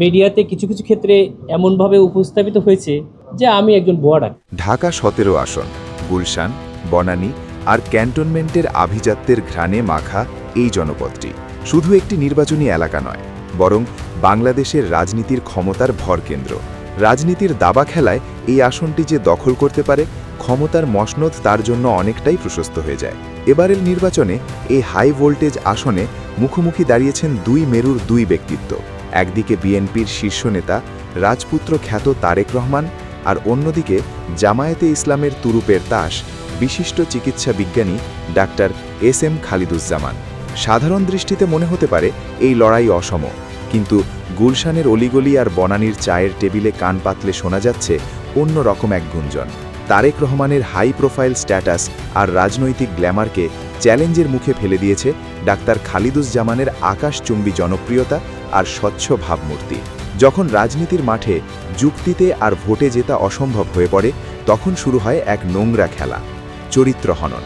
মিডিয়াতে কিছু কিছু ক্ষেত্রে এমনভাবে উপস্থাপিত হয়েছে যে আমি একজন ভুয়া ঢাকা সতেরো আসন, গুলশান, বনানী আর ক্যান্টনমেন্টের আভিজাত্যের ঘ্রাণে মাখা এই জনপদটি শুধু একটি নির্বাচনী এলাকা নয়, বরং বাংলাদেশের রাজনীতির ক্ষমতার ভরকেন্দ্র রাজনীতির দাবা খেলায় এই আসনটি যে দখল করতে পারে, ক্ষমতার মসনদ তার জন্য অনেকটাই প্রশস্ত হয়ে যায়। এবারের নির্বাচনে এই হাই ভোল্টেজ আসনে মুখোমুখি দাঁড়িয়েছেন দুই মেরুর দুই ব্যক্তিত্ব। একদিকে বিএনপির শীর্ষ নেতা, রাজপুত্র খ্যাত তারেক রহমান, আর অন্যদিকে জামায়াতে ইসলামের তুরুপের তাস, বিশিষ্ট চিকিৎসা বিজ্ঞানী ডাক্তার এস এম খালিদুজ্জামান। সাধারণ দৃষ্টিতে মনে হতে পারে এই লড়াই অসম, কিন্তু গুলশানের অলিগলি আর বনানীর চায়ের টেবিলে কান পাতলে শোনা যাচ্ছে অন্য রকম এক গুঞ্জন। তারেক রহমানের হাই প্রোফাইল স্ট্যাটাস আর রাজনৈতিক গ্ল্যামারকে চ্যালেঞ্জের মুখে ফেলে দিয়েছে ডাক্তার খালিদুজ্জামানের আকাশচুম্বী জনপ্রিয়তা আর স্বচ্ছ ভাবমূর্তি। যখন রাজনীতির মাঠে যুক্তিতে আর ভোটে জেতা অসম্ভব হয়ে পড়ে, তখন শুরু হয় এক নোংরা খেলা, চরিত্র হনন।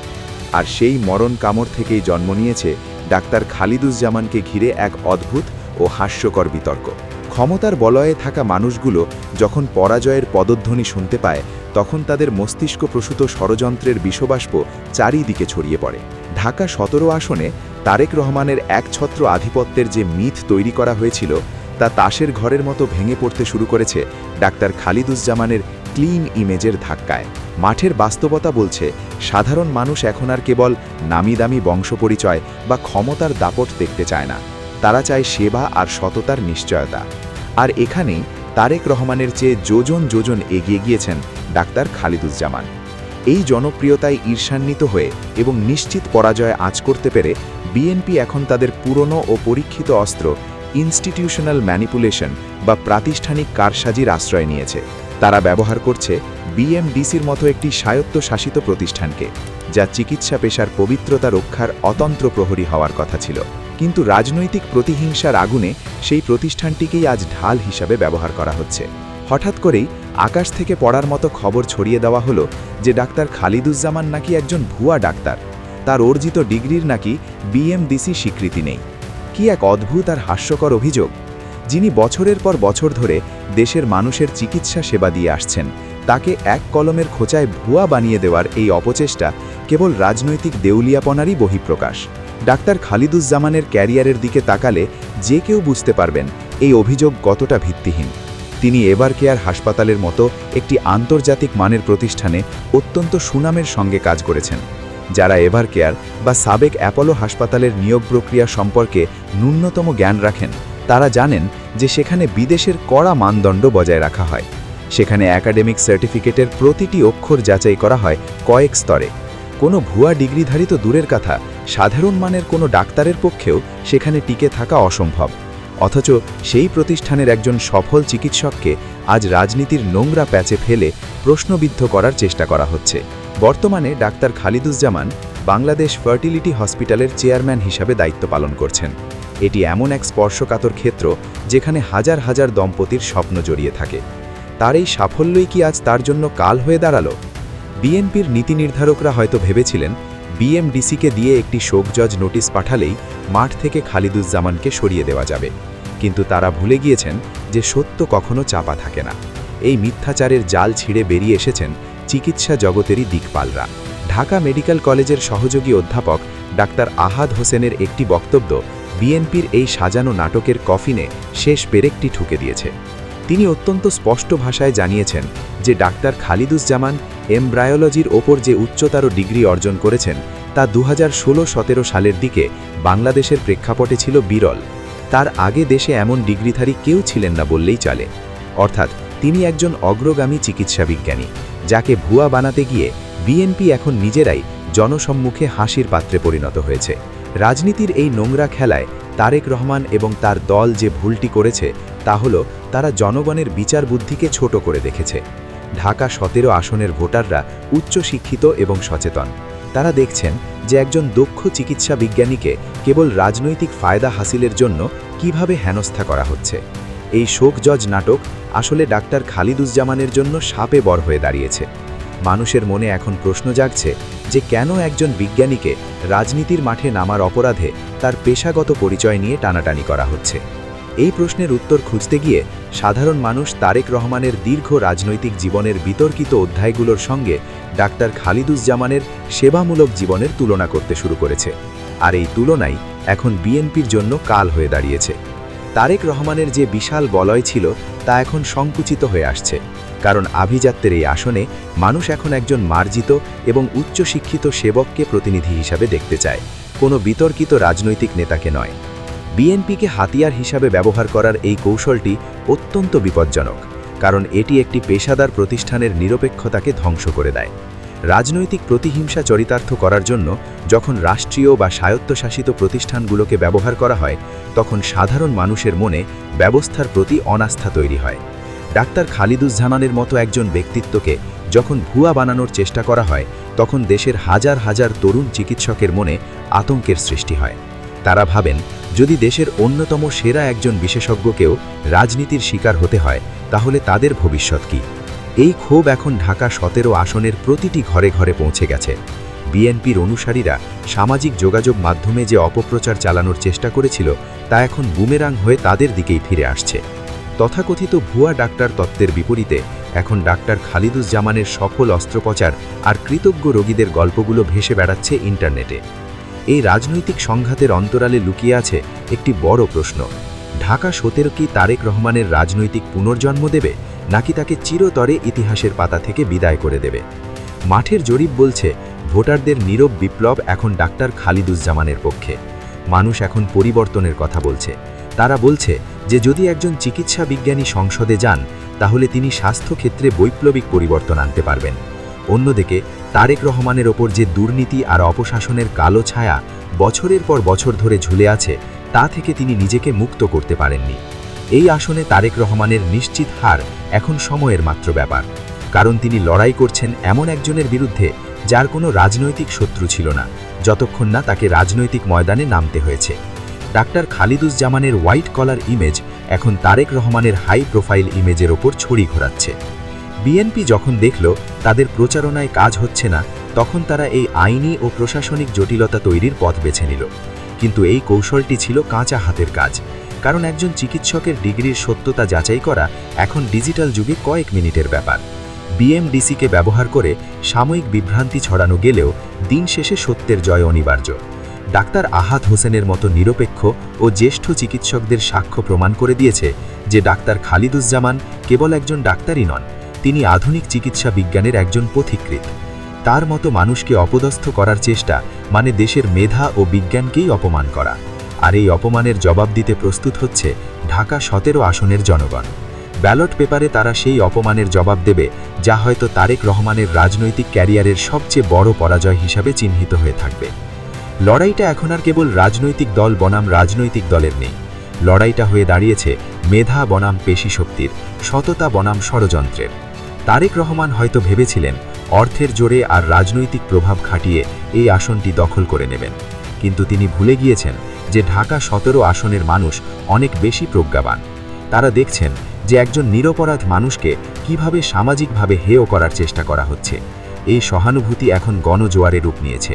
আর সেই মরণ কামড় থেকেই জন্ম নিয়েছে ডাক্তার খালিদুজ্জামানকে ঘিরে এক অদ্ভুত ও হাস্যকর বিতর্ক। ক্ষমতার বলয়ে থাকা মানুষগুলো যখন পরাজয়ের পদধ্বনি শুনতে পায়, তখন তাদের মস্তিষ্ক প্রসূত ষড়যন্ত্রের বিষবাষ্প চারিদিকে ছড়িয়ে পড়ে। ঢাকা সতেরো আসনে তারেক রহমানের একছত্র আধিপত্যের যে মিথ তৈরি করা হয়েছিল, তা তাসের ঘরের মতো ভেঙে পড়তে শুরু করেছে ডাক্তার খালিদুজ্জামানের ক্লিন ইমেজের ধাক্কায়। মাঠের বাস্তবতা বলছে, সাধারণ মানুষ এখন আর কেবল নামি দামি বংশপরিচয় বা ক্ষমতার দাপট দেখতে চায় না। তারা চায় সেবা আর সততার নিশ্চয়তা। আর এখানেই তারেক রহমানের চেয়ে যোজন যোজন এগিয়ে গিয়েছেন ডাক্তার খালিদুজ্জামান। এই জনপ্রিয়তায় ঈর্ষান্বিত হয়ে এবং নিশ্চিত পরাজয় আজ করতে পেরে বিএনপি এখন তাদের পুরনো ও পরীক্ষিত অস্ত্র ইনস্টিটিউশনাল ম্যানিপুলেশন বা প্রাতিষ্ঠানিক কারসাজির আশ্রয় নিয়েছে। তারা ব্যবহার করছে বিএমডিসির মতো একটি স্বায়ত্তশাসিত প্রতিষ্ঠানকে, যা চিকিৎসা পেশার পবিত্রতা রক্ষার অতন্ত্র প্রহরী হওয়ার কথা ছিল। কিন্তু রাজনৈতিক প্রতিহিংসার আগুনে সেই প্রতিষ্ঠানটিকেই আজ ঢাল হিসাবে ব্যবহার করা হচ্ছে। হঠাৎ করেই আকাশ থেকে পড়ার মতো খবর ছড়িয়ে দেওয়া হলো যে ডাক্তার খালিদুজ্জামান নাকি একজন ভুয়া ডাক্তার। তার অর্জিত ডিগ্রির নাকি বিএমডিসি স্বীকৃতি নেই। কি এক অদ্ভুত আর হাস্যকর অভিযোগ। যিনি বছরের পর বছর ধরে দেশের মানুষের চিকিৎসা সেবা দিয়ে আসছেন, তাকে এক কলমের খোঁচায় ভুয়া বানিয়ে দেওয়ার এই অপচেষ্টা কেবল রাজনৈতিক দেউলিয়াপনারই বহিঃপ্রকাশ। ডাক্তার খালিদুজ্জামানের ক্যারিয়ারের দিকে তাকালে যে কেউ বুঝতে পারবেন, এই অভিযোগ কতটা ভিত্তিহীন। তিনি এবার কেয়ার হাসপাতালের মতো একটি আন্তর্জাতিক মানের প্রতিষ্ঠানে অত্যন্ত সুনামের সঙ্গে কাজ করেছেন, যারা এভার কেয়ার বা সাবেক অ্যাপোলো হাসপাতালের নিয়োগ প্রক্রিয়া সম্পর্কে ন্যূনতম জ্ঞান রাখেন। তারা জানেন যে সেখানে বিদেশের কড়া মানদণ্ড বজায় রাখা হয়। সেখানে একাডেমিক সার্টিফিকেটের প্রতিটি অক্ষর যাচাই করা হয় কয়েক স্তরে। কোনো ভুয়া ডিগ্রিধারী তো দূরের কথা, সাধারণ মানের কোনো ডাক্তারের পক্ষেও সেখানে টিকে থাকা অসম্ভব। অথচ সেই প্রতিষ্ঠানের একজন সফল চিকিৎসককে আজ রাজনীতির নোংরা প্যাচে ফেলে প্রশ্নবিদ্ধ করার চেষ্টা করা হচ্ছে। বর্তমানে ডাক্তার খালিদুজ্জামান বাংলাদেশ ফার্টিলিটি হসপিটালের চেয়ারম্যান হিসাবে দায়িত্ব পালন করছেন। এটি এমন এক স্পর্শকাতর ক্ষেত্র যেখানে হাজার হাজার দম্পতির স্বপ্ন জড়িয়ে থাকে। তার এই সাফল্যই কি আজ তার জন্য কাল হয়ে দাঁড়াল? বিএনপির নীতি নির্ধারকরা হয়তো ভেবেছিলেন বিএমডিসিকে দিয়ে একটি শোকজজ নোটিশ পাঠালেই মাঠ থেকে খালিদুজ্জামানকে সরিয়ে দেওয়া যাবে। কিন্তু তারা ভুলে গিয়েছেন যে সত্য কখনো চাপা থাকে না। এই মিথ্যাচারের জাল ছিঁড়ে বেরিয়ে এসেছেন চিকিৎসা জগতেরই দিকপালরা। ঢাকা মেডিকেল কলেজের সহযোগী অধ্যাপক ডাক্তার আহাদ হোসেনের একটি বক্তব্য বিএনপির এই সাজানো নাটকের কফিনে শেষ পেরেকটি ঠুকে দিয়েছে। তিনি অত্যন্ত স্পষ্ট ভাষায় জানিয়েছেন যে ডাক্তার খালিদুজ্জামান এমব্রায়োলজির ওপর যে উচ্চতর ডিগ্রি অর্জন করেছেন, তা দু হাজার সালের দিকে বাংলাদেশের প্রেক্ষাপটে ছিল বিরল। তার আগে দেশে এমন ডিগ্রিধারী কেউ ছিলেন না বললেই চলে। অর্থাৎ তিনি একজন অগ্রগামী চিকিৎসা বিজ্ঞানী যাকে ভুয়া বানাতে গিয়ে বিএনপি এখন নিজেরাই জনসম্মুখে হাসির পাত্রে পরিণত হয়েছে। রাজনীতির এই নোংরা খেলায় তারেক রহমান এবং তার দল যে ভুলটি করেছে, তা হল তারা জনগণের বিচার বুদ্ধিকে ছোট করে দেখেছে। ঢাকা সতেরো আসনের ভোটাররা উচ্চ শিক্ষিত এবং সচেতন। তারা দেখছেন যে একজন দক্ষ চিকিৎসা বিজ্ঞানীকে কেবল রাজনৈতিক ফায়দা হাসিলের জন্য কীভাবে হেনস্থা করা হচ্ছে। এই শোক জজ নাটক আসলে ডাক্তার খালিদুজ্জামানের জন্য সাপে বর হয়ে দাঁড়িয়েছে। মানুষের মনে এখন প্রশ্ন জাগছে যে কেন একজন বিজ্ঞানীকে রাজনীতির মাঠে নামার অপরাধে তার পেশাগত পরিচয় নিয়ে টানাটানি করা হচ্ছে। এই প্রশ্নের উত্তর খুঁজতে গিয়ে সাধারণ মানুষ তারেক রহমানের দীর্ঘ রাজনৈতিক জীবনের বিতর্কিত অধ্যায়গুলোর সঙ্গে ডাক্তার খালিদুজ্জামানের সেবামূলক জীবনের তুলনা করতে শুরু করেছে। আর এই তুলনাই এখন বিএনপির জন্য কাল হয়ে দাঁড়িয়েছে। তারেক রহমানের যে বিশাল বলয় ছিল, তা এখন সংকুচিত হয়ে আসছে। কারণ আভিজাত্যের এই আসনে মানুষ এখন একজন মার্জিত এবং উচ্চশিক্ষিত সেবককে প্রতিনিধি হিসাবে দেখতে চায়। কোনো বিতর্কিত রাজনৈতিক নেতাকে নয়। বিএনপিকে হাতিয়ার হিসাবে ব্যবহার করার এই কৌশলটি অত্যন্ত বিপজ্জনক, কারণ এটি একটি পেশাদার প্রতিষ্ঠানের নিরপেক্ষতাকে ধ্বংস করে দেয়। রাজনৈতিক প্রতিহিংসা চরিতার্থ করার জন্য যখন রাষ্ট্রীয় বা স্বায়ত্তশাসিত প্রতিষ্ঠানগুলোকে ব্যবহার করা হয়, তখন সাধারণ মানুষের মনে ব্যবস্থার প্রতি অনাস্থা তৈরি হয়। ডাক্তার খালিদুজ্জামানের মতো একজন ব্যক্তিত্বকে যখন ভুয়া বানানোর চেষ্টা করা হয়, তখন দেশের হাজার হাজার তরুণ চিকিৎসকের মনে আতঙ্কের সৃষ্টি হয়। তারা ভাবেন যদি দেশের অন্যতম সেরা একজন বিশেষজ্ঞকেও রাজনীতির শিকার হতে হয়, তাহলে তাদের ভবিষ্যৎ কি? এই ক্ষোভ এখন ঢাকা সতেরো আসনের প্রতিটি ঘরে ঘরে পৌঁছে গেছে। বিএনপির অনুসারীরা সামাজিক যোগাযোগ মাধ্যমে যে অপপ্রচার চালানোর চেষ্টা করেছিল, তা এখন বুমেরাং হয়ে তাদের দিকেই ফিরে আসছে। তথাকথিত ভুয়া ডাক্তার তত্ত্বের বিপরীতে, এখন ডাক্তার খালিদুজ্জামানের সফল অস্ত্রোপচার আর কৃতজ্ঞ রোগীদের গল্পগুলো ভেসে বেড়াচ্ছে ইন্টারনেটে। এই রাজনৈতিক সংঘাতের অন্তরালে লুকিয়ে আছে একটি বড় প্রশ্ন। ঢাকা সতেরো কি তারেক রহমানের রাজনৈতিক পুনর্জন্ম দেবে, নাকি তাকে চিরতরে ইতিহাসের পাতা থেকে বিদায় করে দেবে? মাঠের জরিপ বলছে, ভোটারদের নীরব বিপ্লব এখন ডাক্তার খালিদুজ্জামানের পক্ষে। মানুষ এখন পরিবর্তনের কথা বলছে। তারা বলছে যে, যদি একজন চিকিৎসা বিজ্ঞানী সংসদে যান, তাহলে তিনি স্বাস্থ্যক্ষেত্রে বৈপ্লবিক পরিবর্তন আনতে পারবেন। অন্যদিকে, তারেক রহমানের ওপর যে দুর্নীতি আর অপশাসনের কালো ছায়া বছরের পর বছর ধরে ঝুলে আছে, তা থেকে তিনি নিজেকে মুক্ত করতে পারেননি। এই আসনে তারেক রহমানের নিশ্চিত হার এখন সময়ের মাত্র ব্যাপার, কারণ তিনি লড়াই করছেন এমন একজনের বিরুদ্ধে যার কোনো রাজনৈতিক শত্রু ছিল না, যতক্ষণ না তাকে রাজনৈতিক ময়দানে নামতে হয়েছে। ডাক্তার খালিদুজ্জামানের হোয়াইট কলার ইমেজ এখন তারেক রহমানের হাই প্রোফাইল ইমেজের ওপর ছড়ি ঘোরাচ্ছে। বিএনপি যখন দেখল তাদের প্রচারণায় কাজ হচ্ছে না, তখন তারা এই আইনি ও প্রশাসনিক জটিলতা তৈরির পথ বেছে নিল। কিন্তু এই কৌশলটি ছিল কাঁচা হাতের কাজ। কারণ একজন চিকিৎসকের ডিগ্রির সত্যতা যাচাই করা এখন ডিজিটাল যুগে কয়েক মিনিটের ব্যাপার। বিএমডিসিকে ব্যবহার করে সাময়িক বিভ্রান্তি ছড়ানো গেলেও দিন শেষে সত্যের জয় অনিবার্য। ডাক্তার আহাদ হোসেনের মতো নিরপেক্ষ ও জ্যেষ্ঠ চিকিৎসকদের সাক্ষ্য প্রমাণ করে দিয়েছে যে ডাক্তার খালিদুজ্জামান কেবল একজন ডাক্তারই নন তিনি আধুনিক চিকিৎসা বিজ্ঞানের একজন পথিকৃত তার মতো মানুষকে অপদস্থ করার চেষ্টা মানে দেশের মেধা ও বিজ্ঞানকেই অপমান করা। আর এই অপমানের জবাব দিতে প্রস্তুত হচ্ছে ঢাকা সতেরো আসনের জনগণ। ব্যালট পেপারে তারা সেই অপমানের জবাব দেবে যা হয়তো তারেক রহমানের রাজনৈতিক ক্যারিয়ারের সবচেয়ে বড় পরাজয় হিসাবে চিহ্নিত হয়ে থাকবে। লড়াইটা এখন আর কেবল রাজনৈতিক দল বনাম রাজনৈতিক দলের নেই। লড়াইটা হয়ে দাঁড়িয়েছে মেধা বনাম পেশি শক্তির সততা বনাম ষড়যন্ত্রের। তারেক রহমান হয়তো ভেবেছিলেন অর্থের জোরে আর রাজনৈতিক প্রভাব খাটিয়ে এই আসনটি দখল করে নেবেন। কিন্তু তিনি ভুলে গিয়েছেন যে ঢাকা সতেরো আসনের মানুষ অনেক বেশি প্রজ্ঞাবান। তারা দেখছেন যে একজন নিরপরাধ মানুষকে কীভাবে সামাজিকভাবে হেয় করার চেষ্টা করা হচ্ছে। এই সহানুভূতি এখন গণজোয়ারে রূপ নিয়েছে।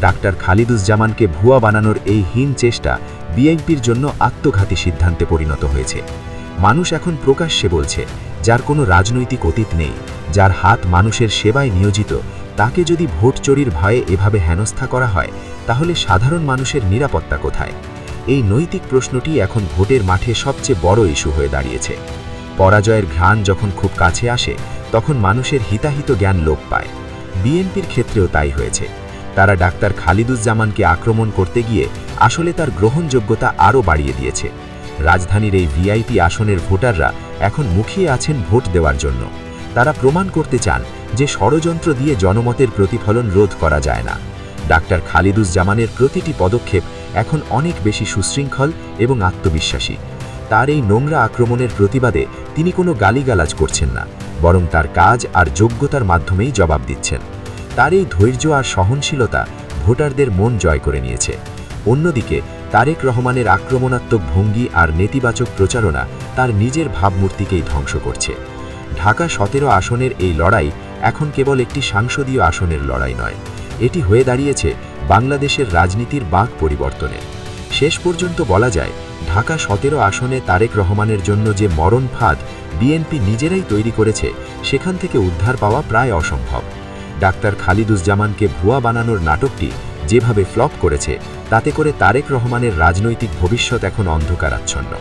ডাক্তার খালিদুজ্জামানকে ভুয়া বানানোর এই হীন চেষ্টা বিএনপির জন্য আত্মঘাতী সিদ্ধান্তে পরিণত হয়েছে। মানুষ এখন প্রকাশ্যে বলছে যার কোনো রাজনৈতিক অতীত নেই, যার হাত মানুষের সেবায় নিয়োজিত, তাকে যদি ভোট চুরির ভয়ে এভাবে হেনস্থা করা হয়, তাহলে সাধারণ মানুষের নিরাপত্তা কোথায়? এই নৈতিক প্রশ্নটি এখন ভোটের মাঠে সবচেয়ে বড় ইস্যু হয়ে দাঁড়িয়েছে। পরাজয়ের ঘ্রাণ যখন খুব কাছে আসে, তখন মানুষের হিতাহিত জ্ঞান লোপ পায়। বিএনপির ক্ষেত্রেও তাই হয়েছে। তারা ডাক্তার খালিদুজ্জামানকে আক্রমণ করতে গিয়ে আসলে তার গ্রহণযোগ্যতা আরও বাড়িয়ে দিয়েছে। রাজধানীর এই ভিআইপি আসনের ভোটাররা এখন মুখিয়ে আছেন ভোট দেওয়ার জন্য। তারা প্রমাণ করতে চান যে ষড়যন্ত্র দিয়ে জনমতের প্রতিফলন রোধ করা যায় না। ডাক্তার খালিদুজ্জামানের প্রতিটি পদক্ষেপ এখন অনেক বেশি সুশৃঙ্খল এবং আত্মবিশ্বাসী। তার এই নোংরা আক্রমণের প্রতিবাদে তিনি কোনো গালিগালাজ করছেন না, বরং তার কাজ আর যোগ্যতার মাধ্যমেই জবাব দিচ্ছেন। তার এই ধৈর্য আর সহনশীলতা ভোটারদের মন জয় করে নিয়েছে। অন্যদিকে তারেক রহমানের আক্রমণাত্মক ভঙ্গি আর নেতিবাচক প্রচারণা তার নিজের ভাবমূর্তিকেই ধ্বংস করছে। ঢাকা সতেরো আসনের এই লড়াই এখন কেবল একটি সাংসদীয় আসনের লড়াই নয়, এটি হয়ে দাঁড়িয়েছে বাংলাদেশের রাজনীতির বাঁক পরিবর্তনের। শেষ পর্যন্ত বলা যায়, ঢাকা সতেরো আসনে তারেক রহমানের জন্য যে মরণ ফাঁদ বিএনপি নিজেরাই তৈরি করেছে, সেখান থেকে উদ্ধার পাওয়া প্রায় অসম্ভব। ডাক্তার খালিদুজ্জামানকে ভুয়া বানানোর নাটকটি যেভাবে ফ্লপ করেছে, তাতে করে তারেক রহমানের রাজনৈতিক ভবিষ্যৎ এখন অন্ধকারাচ্ছন্ন।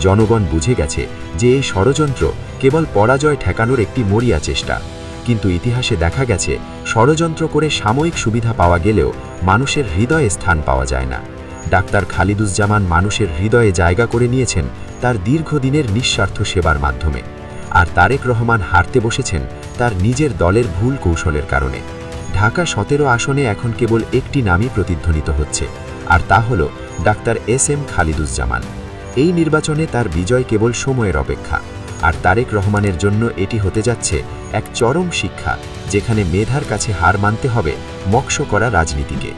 জনগণ বুঝে গেছে যে এই ষড়যন্ত্র কেবল পরাজয় ঠেকানোর একটি মরিয়া চেষ্টা। কিন্তু ইতিহাসে দেখা গেছে, ষড়যন্ত্র করে সাময়িক সুবিধা পাওয়া গেলেও মানুষের হৃদয়ে স্থান পাওয়া যায় না। ডাক্তার খালিদুজ্জামান মানুষের হৃদয়ে জায়গা করে নিয়েছেন তার দীর্ঘদিনের নিঃস্বার্থ সেবার মাধ্যমে। আর তারেক রহমান হারতে বসেছেন তার নিজের দলের ভুল কৌশলের কারণে। ঢাকা সতেরো আসনে এখন কেবল একটি নামই প্রতিধ্বনিত হচ্ছে, আর তা হল ডাক্তার এস এম খালিদুজ্জামান। এই নির্বাচনে তার বিজয় কেবল সময়ের অপেক্ষা, আর তারেক রহমানের জন্য এটি হতে যাচ্ছে এক চরম শিক্ষা, যেখানে মেধার কাছে হার মানতে হবে মক্ষ করা রাজনীতিকে।